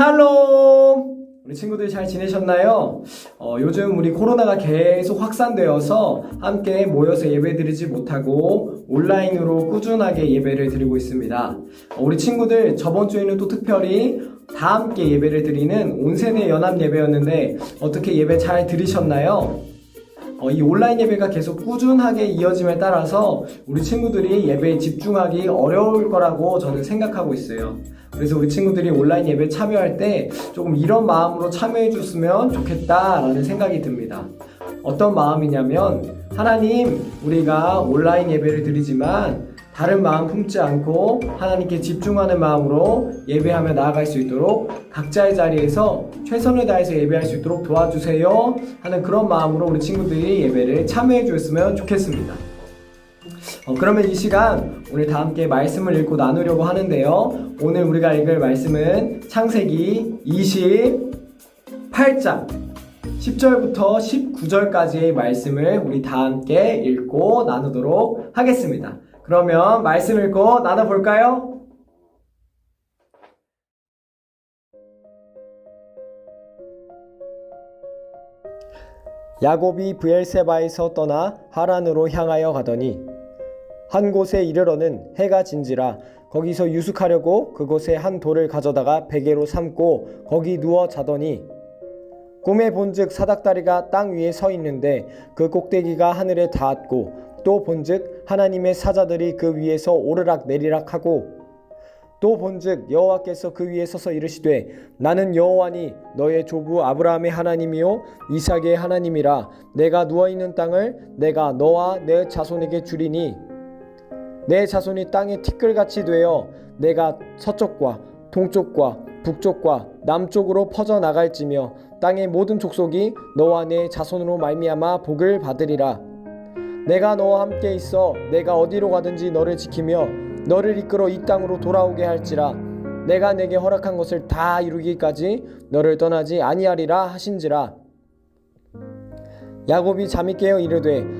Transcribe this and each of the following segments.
샬롬! 우리 친구들 잘 지내셨나요? 어, 요즘 우리 코로나가 계속 확산되어서 함께 모여서 예배 드리지 못하고 온라인으로 꾸준하게 예배를 드리고 있습니다. 어, 우리 친구들 저번 주에는 또 특별히 다 함께 예배를 드리는 온세대 연합 예배였는데 어떻게 예배 잘 들으셨나요? 어, 이 온라인 예배가 계속 꾸준하게 이어짐에 따라서 우리 친구들이 예배에 집중하기 어려울 거라고 저는 생각하고 있어요. 그래서 우리 친구들이 온라인 예배 참여할 때 조금 이런 마음으로 참여해 줬으면 좋겠다라는 생각이 듭니다. 어떤 마음이냐면 하나님 우리가 온라인 예배를 드리지만 다른 마음 품지 않고 하나님께 집중하는 마음으로 예배하며 나아갈 수 있도록 각자의 자리에서 최선을 다해서 예배할 수 있도록 도와주세요 하는 그런 마음으로 우리 친구들이 예배를 참여해 주셨으면 좋겠습니다. 어, 그러면 이 시간 오늘 다 함께 말씀을 읽고 나누려고 하는데요. 오늘 우리가 읽을 말씀은 창세기 28장 10절부터 19절까지의 말씀을 우리 다 함께 읽고 나누도록 하겠습니다. 그러면 말씀 읽고 나눠볼까요? 야곱이 브엘세바에서 떠나 하란으로 향하여 가더니 한 곳에 이르러는 해가 진지라 거기서 유숙하려고 그곳에 한 돌을 가져다가 베개로 삼고 거기 누워 자더니 꿈에 본즉 사닥다리가 땅 위에 서 있는데 그 꼭대기가 하늘에 닿았고 또 본즉 하나님의 사자들이 그 위에서 오르락 내리락 하고 또 본즉 여호와께서 그 위에 서서 이르시되 나는 여호와니 너의 조부 아브라함의 하나님이요 이삭의 하나님이라 내가 누워 있는 땅을 내가 너와 내 자손에게 주리니 내 자손이 땅의 티끌같이 되어 내가 서쪽과 동쪽과 북쪽과 남쪽으로 퍼져 나갈지며 땅의 모든 족속이 너와 내 자손으로 말미암아 복을 받으리라. 내가 너와 함께 있어 내가 어디로 가든지 너를 지키며 너를 이끌어 이 땅으로 돌아오게 할지라. 내가 내게 허락한 것을 다 이루기까지 너를 떠나지 아니하리라 하신지라. 야곱이 잠이 깨어 이르되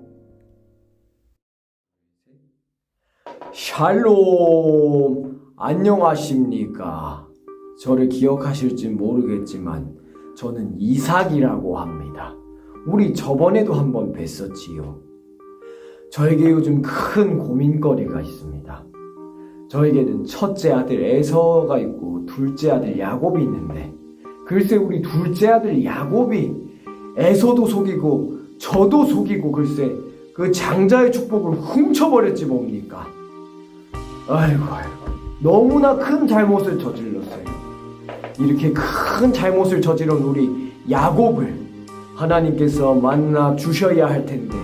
샬롬 안녕하십니까 저를 기억하실지 모르겠지만 저는 이삭이라고 합니다 우리 저번에도 한번 뵀었지요 저에게 요즘 큰 고민거리가 있습니다. 저에게는 첫째 아들 에서가 있고 둘째 아들 야곱이 있는데 글쎄 우리 둘째 아들 야곱이 에서도 속이고 저도 속이고 글쎄 그 장자의 축복을 훔쳐버렸지 뭡니까? 아이고 아이고 너무나 큰 잘못을 저질렀어요. 이렇게 큰 잘못을 저지른 우리 야곱을 하나님께서 만나 주셔야 할 텐데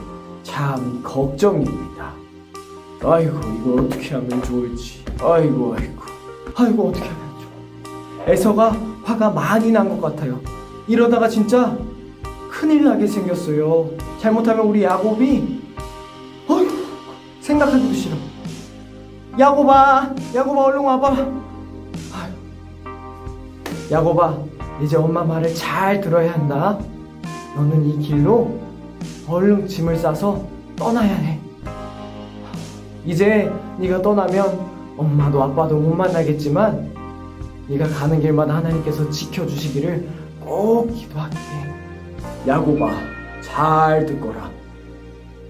참 걱정입니다. 아이고 이걸 어떻게 하면 좋을지. 아이고 아이고 아이고 어떻게 하면 좋아. 에서가 화가 많이 난 것 같아요. 이러다가 진짜 큰일 나게 생겼어요. 잘못하면 우리 야곱이 아이고 생각하기도 싫어. 야곱아 야곱아 얼른 와봐. 야곱아 이제 엄마 말을 잘 들어야 한다. 너는 이 길로 얼른 짐을 싸서 떠나야 해. 이제 네가 떠나면 엄마도 아빠도 못 만나겠지만 네가 가는 길마다 하나님께서 지켜주시기를 꼭 기도할게. 야곱아, 잘 듣거라.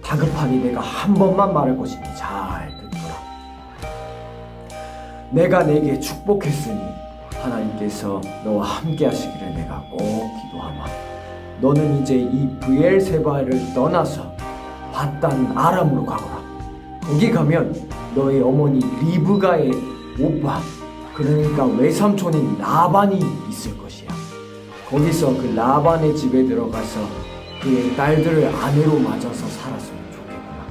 다급하니 내가 한 번만 말할 것이니 잘 듣거라. 내가 내게 축복했으니 하나님께서 너와 함께 하시기를 내가 꼭 기도하마. 너는 이제 이 브엘세바를 떠나서 바단 아람으로 가거라. 거기 가면 너의 어머니 리브가의 오빠, 그러니까 외삼촌인 라반이 있을 것이야. 거기서 그 라반의 집에 들어가서 그의 딸들을 아내로 맞아서 살았으면 좋겠구나.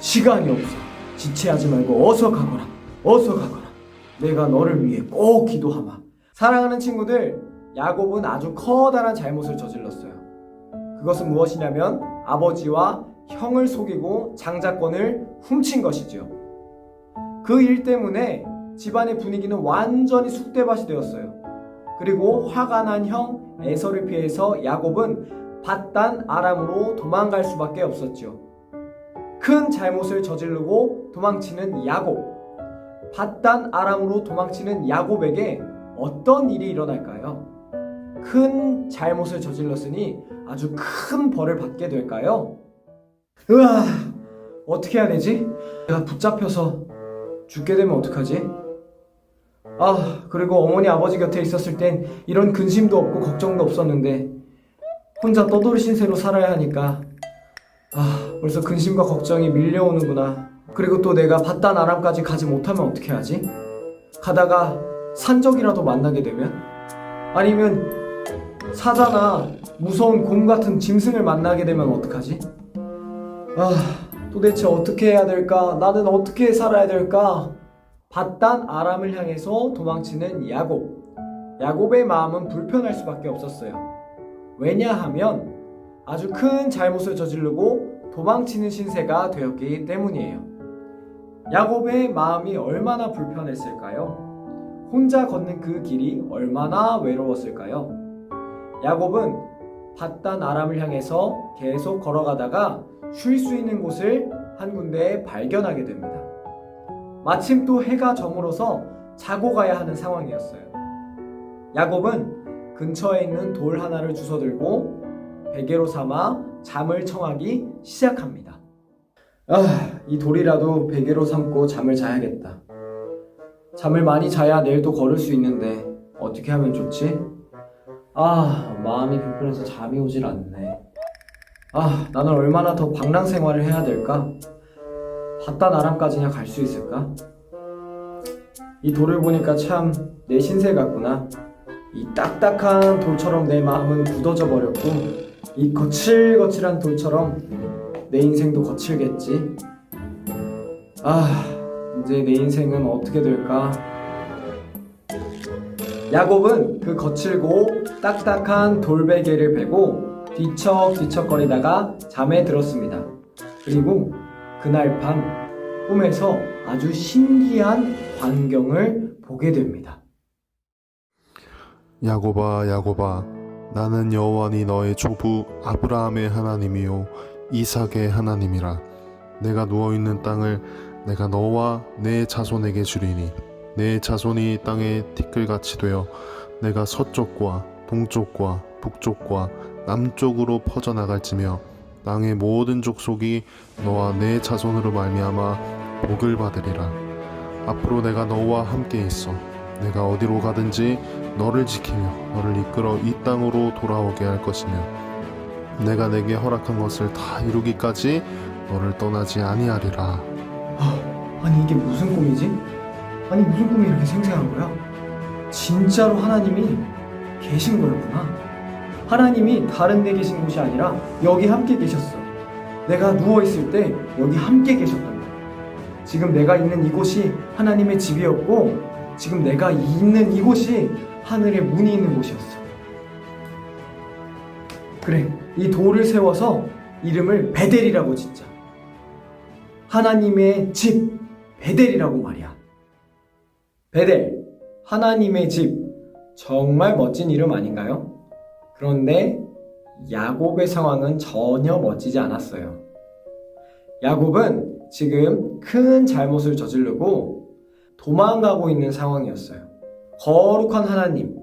시간이 없어. 지체하지 말고 어서 가거라. 어서 가거라. 내가 너를 위해 꼭 기도하마. 사랑하는 친구들, 야곱은 아주 커다란 잘못을 저질렀어요. 그것은 무엇이냐면 아버지와 형을 속이고 장자권을 훔친 것이지요. 그 일 때문에 집안의 분위기는 완전히 쑥대밭이 되었어요. 그리고 화가 난 형 에서를 피해서 야곱은 바단 아람으로 도망갈 수밖에 없었지요. 큰 잘못을 저지르고 도망치는 야곱. 바단 아람으로 도망치는 야곱에게 어떤 일이 일어날까요? 큰 잘못을 저질렀으니 아주 큰 벌을 받게 될까요? 으아, 어떻게 해야 되지? 내가 붙잡혀서 죽게 되면 어떡하지? 아, 그리고 어머니 아버지 곁에 있었을 땐 이런 근심도 없고 걱정도 없었는데 혼자 떠돌이 신세로 살아야 하니까 아, 벌써 근심과 걱정이 밀려오는구나. 그리고 또 내가 바단 아람까지 가지 못하면 어떻게 하지? 가다가 산적이라도 만나게 되면? 아니면 사자나 무서운 곰 같은 짐승을 만나게 되면 어떡하지? 아, 도대체 어떻게 해야 될까? 나는 어떻게 살아야 될까? 바단 아람을 향해서 도망치는 야곱. 야곱의 마음은 불편할 수밖에 없었어요. 왜냐하면 아주 큰 잘못을 저지르고 도망치는 신세가 되었기 때문이에요. 야곱의 마음이 얼마나 불편했을까요? 혼자 걷는 그 길이 얼마나 외로웠을까요? 야곱은 바단 아람을 향해서 계속 걸어가다가 쉴 수 있는 곳을 한 군데 발견하게 됩니다. 마침 또 해가 저물어서 자고 가야 하는 상황이었어요. 야곱은 근처에 있는 돌 하나를 주워들고 베개로 삼아 잠을 청하기 시작합니다. 아, 이 돌이라도 베개로 삼고 잠을 자야겠다. 잠을 많이 자야 내일도 걸을 수 있는데 어떻게 하면 좋지? 아, 마음이 불편해서 잠이 오질 않네. 아, 나는 얼마나 더 방랑 생활을 해야 될까? 바다 나람까지나 갈 수 있을까? 이 돌을 보니까 참 내 신세 같구나. 이 딱딱한 돌처럼 내 마음은 굳어져 버렸고, 이 거칠거칠한 돌처럼 내 인생도 거칠겠지. 아, 이제 내 인생은 어떻게 될까? 야곱은 그 거칠고 딱딱한 돌베개를 베고 뒤척뒤척거리다가 잠에 들었습니다. 그리고 그날 밤 꿈에서 아주 신기한 광경을 보게 됩니다. 야고바 야고바 나는 여호와니 너의 조부 아브라함의 하나님이요 이삭의 하나님이라. 내가 누워 있는 땅을 내가 너와 내 자손에게 주리니 내 자손이 땅에 티끌같이 되어 내가 서쪽과 동쪽과 북쪽과 남쪽으로 퍼져 나갈지며 땅의 모든 족속이 너와 내 자손으로 말미암아 복을 받으리라. 앞으로 내가 너와 함께 있어 내가 어디로 가든지 너를 지키며 너를 이끌어 이 땅으로 돌아오게 할 것이며 내가 내게 허락한 것을 다 이루기까지 너를 떠나지 아니하리라 아, 아니 이게 무슨 꿈이지? 아니 무슨 꿈이 이렇게 생생한 거야? 진짜로 하나님이 계신 거였구나. 하나님이 다른 데 계신 곳이 아니라 여기 함께 계셨어. 내가 누워 있을 때 여기 함께 계셨단 말이야. 지금 내가 있는 이곳이 하나님의 집이었고 지금 내가 있는 이곳이 하늘의 문이 있는 곳이었어. 그래, 이 돌을 세워서 이름을 베델이라고 짓자. 하나님의 집 베델이라고 말이야. 베델, 하나님의 집. 정말 멋진 이름 아닌가요? 그런데 야곱의 상황은 전혀 멋지지 않았어요. 야곱은 지금 큰 잘못을 저지르고 도망가고 있는 상황이었어요. 거룩한 하나님,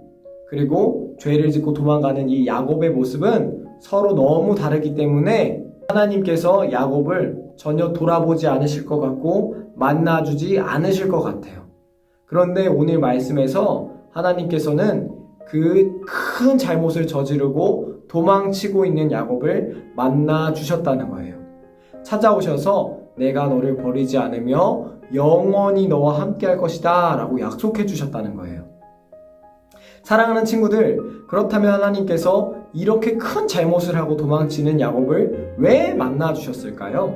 그리고 죄를 짓고 도망가는 이 야곱의 모습은 서로 너무 다르기 때문에 하나님께서 야곱을 전혀 돌아보지 않으실 것 같고 만나주지 않으실 것 같아요. 그런데 오늘 말씀에서 하나님께서는 그 큰 잘못을 저지르고 도망치고 있는 야곱을 만나 주셨다는 거예요. 찾아오셔서 내가 너를 버리지 않으며 영원히 너와 함께 할 것이다 라고 약속해 주셨다는 거예요. 사랑하는 친구들, 그렇다면 하나님께서 이렇게 큰 잘못을 하고 도망치는 야곱을 왜 만나 주셨을까요?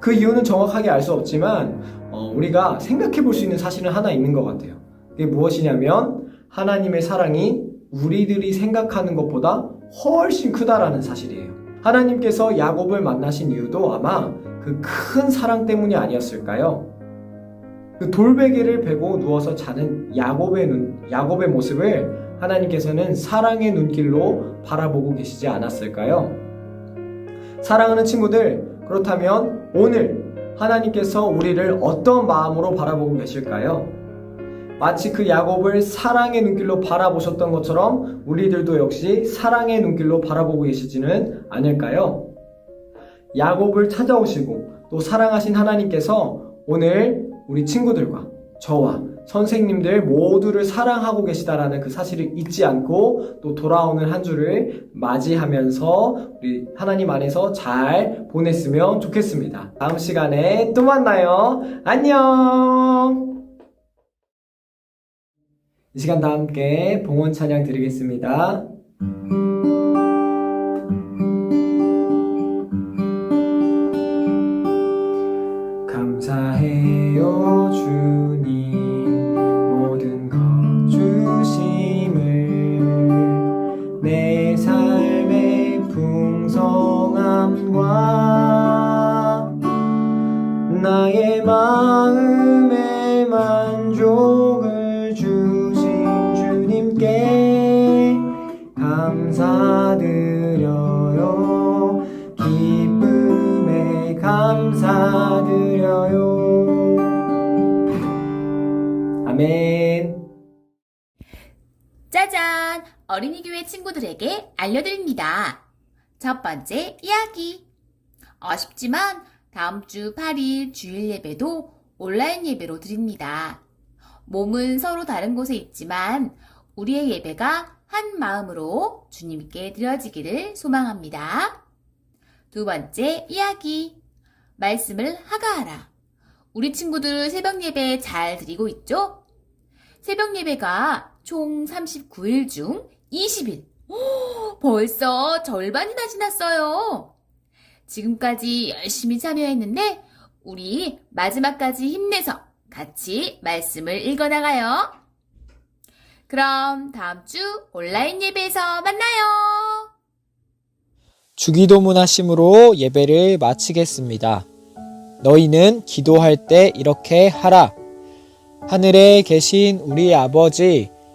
그 이유는 정확하게 알 수 없지만 어, 우리가 생각해 볼 수 있는 사실은 하나 있는 것 같아요. 그게 무엇이냐면 하나님의 사랑이 우리들이 생각하는 것보다 훨씬 크다라는 사실이에요. 하나님께서 야곱을 만나신 이유도 아마 그 큰 사랑 때문이 아니었을까요? 그 돌베개를 베고 누워서 자는 야곱의 눈, 야곱의 모습을 하나님께서는 사랑의 눈길로 바라보고 계시지 않았을까요? 사랑하는 친구들, 그렇다면 오늘 하나님께서 우리를 어떤 마음으로 바라보고 계실까요? 마치 그 야곱을 사랑의 눈길로 바라보셨던 것처럼 우리들도 역시 사랑의 눈길로 바라보고 계시지는 않을까요? 야곱을 찾아오시고 또 사랑하신 하나님께서 오늘 우리 친구들과 저와 선생님들 모두를 사랑하고 계시다라는 그 사실을 잊지 않고 또 돌아오는 한 주를 맞이하면서 우리 하나님 안에서 잘 보냈으면 좋겠습니다. 다음 시간에 또 만나요. 안녕! 이 시간 다 함께 봉헌 찬양 드리겠습니다. 어린이교회 친구들에게 알려드립니다. 첫 번째 이야기. 아쉽지만 다음 주 8일 주일 예배도 온라인 예배로 드립니다. 몸은 서로 다른 곳에 있지만 우리의 예배가 한 마음으로 주님께 드려지기를 소망합니다. 두 번째 이야기. 말씀을 하가하라. 우리 친구들 새벽 예배 잘 드리고 있죠? 새벽 예배가 총 39일 중 20일. 오, 벌써 절반이나 지났어요. 지금까지 열심히 참여했는데 우리 마지막까지 힘내서 같이 말씀을 읽어나가요. 그럼 다음 주 온라인 예배에서 만나요. 주기도 문 하심으로 예배를 마치겠습니다. 너희는 기도할 때 이렇게 하라. 하늘에 계신 우리 아버지,